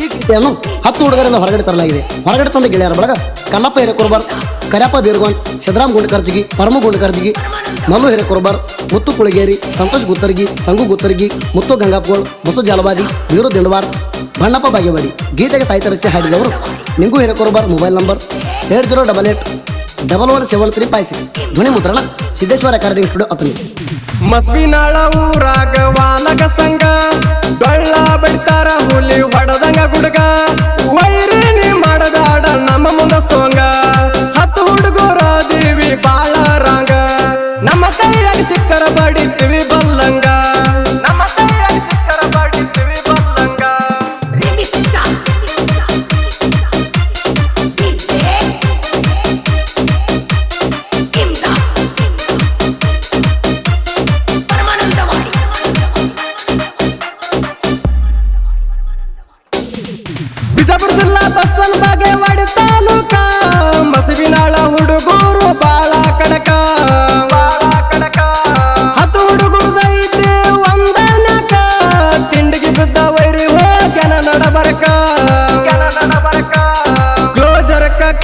ಈ ಗೀತೆಯನ್ನು ಹತ್ತು ಹುಡುಗರಿಂದ ಹೊರಗಡೆ ತರಲಾಗಿದೆ. ಹೊರಗಡೆ ತಂದ ಗೆಳೆಯರ ಬಳಗ ಕಲ್ಲಪ್ಪ ಹಿರೇಕುರ್ಬಾರ್, ಕರ್ಯಪ್ಪ ಬೀರ್ಗೋನ್, ಸಿದ್ದರಾಮ್ ಗುಂಡಕರ್ಜಿಗಿ, ಪರಮ ಗುಂಡಕರ್ಜಿಗಿ ಮಲ್ಲು ಹಿರೇಕುರ್ಬಾರ್, ಮುತ್ತು ಕುಳಗೇರಿ ಸಂತೋಷ್ ಗುತ್ತರ್ಗಿ, ಸಂಗು ಗುತ್ತರ್ಗಿ, ಮುತ್ತು ಗಂಗಾಪ್ಗೋಳ್ ಮುಸು ಜಾಲವಾದಿ, ವೀರು ದಿಂಡವಾರ್, ಬಣ್ಣಪ್ಪ ಬಾಗೇವಾಡಿ, ಗೀತೆಗೆ ಸಾಹಿತ್ಯ ರಚಿಸಿ ಹಾಡಿದವರು Ningu Hirekurbar mobile number eight zero double eight double one seven three five six. ಧ್ವನಿ ಮುದ್ರಣ, ಸಿದ್ದೇಶ್ವರ ಅಕಾಡೆಮಿ ಸ್ಟುಡಿಯೋ ಅತನಿ ಮಸ್ಬಿನಾಳ ಊರಾಗ ವಾಲಗ ಸಂಘ, ಡೊಳ್ಳ ಬಿಡ್ತಾರ ಹುಲಿ ಹೊಡೆದಂಗ ಗುಡ್ಗ ವೈರಿನಿ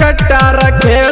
ಕಟ್ಟಾರ ಕೇಳ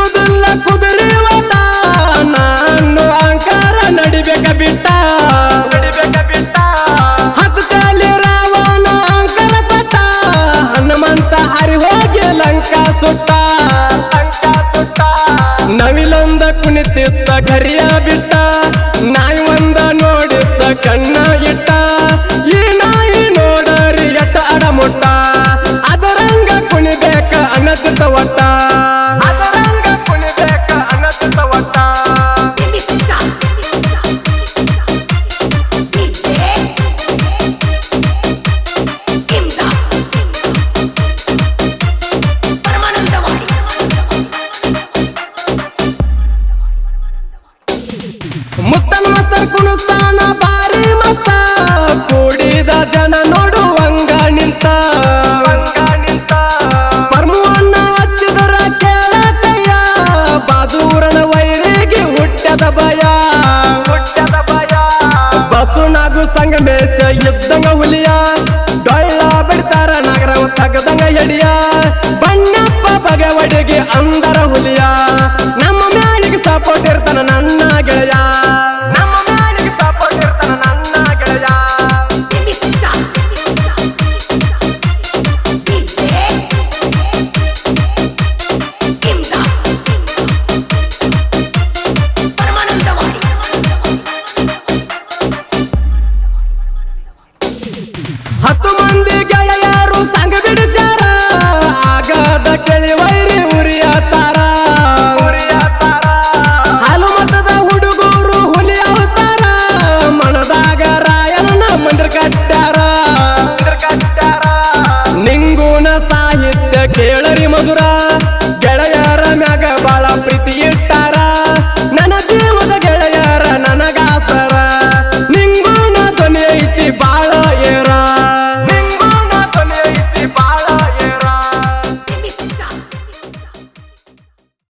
ಸಿಗುದಿಲ್ಲ ಕುದುರೆ ಓಟ ನಾನು ಅಂಕಾರ ನಡಿಬೇಕ ಬಿಟ್ಟ. ಹತ್ತು ತಲೆ ರಾವಣ ಅಂಕಲ ಕೊಟ್ಟ. ಹನುಮಂತ ಹರಿ ಹೋಗಿ ಲಂಕಾ ಸುಟ್ಟ. ನವಿಲೊಂದ ಕುಣಿತಿತ್ತ ಕರಿಯ ಬಿಟ್ಟ. ನಾಯಿ ಒಂದ ನೋಡಿತ್ತ ಕಣ್ಣ ಇಟ್ಟ. ಈ ನಾಯಿ ನೋಡರಿ ಎಟ್ಟ ಅಡಮುಟ್ಟ ಅದರಂಗ ಕುಣಿಬೇಕ ಅನ್ನತಿತ್ತ ಒಟ್ಟ. ಮುತ್ತನ ಮಸ್ತರ್ ಕುಣಿಸ್ತಾನ ಬಾರಿ ಮಸ್ತ. ಕೂಡಿದ ಜನ ನೋಡುವಂಗ ನಿಂತ. ಪರ್ಮುವನ್ನ ಹಚ್ಚಿದರ ಕೇಳಕಯ್ಯ ಬಾದೂರನ ವೈರಿಗೆ ಹುಟ್ಟದ ಭಯ. ಹುಟ್ಟದ ಭಯ ಬಸು ನಾಗು ಸಂಗಮೇಶ ಇದ್ದಂಗ ಹುಲಿಯ.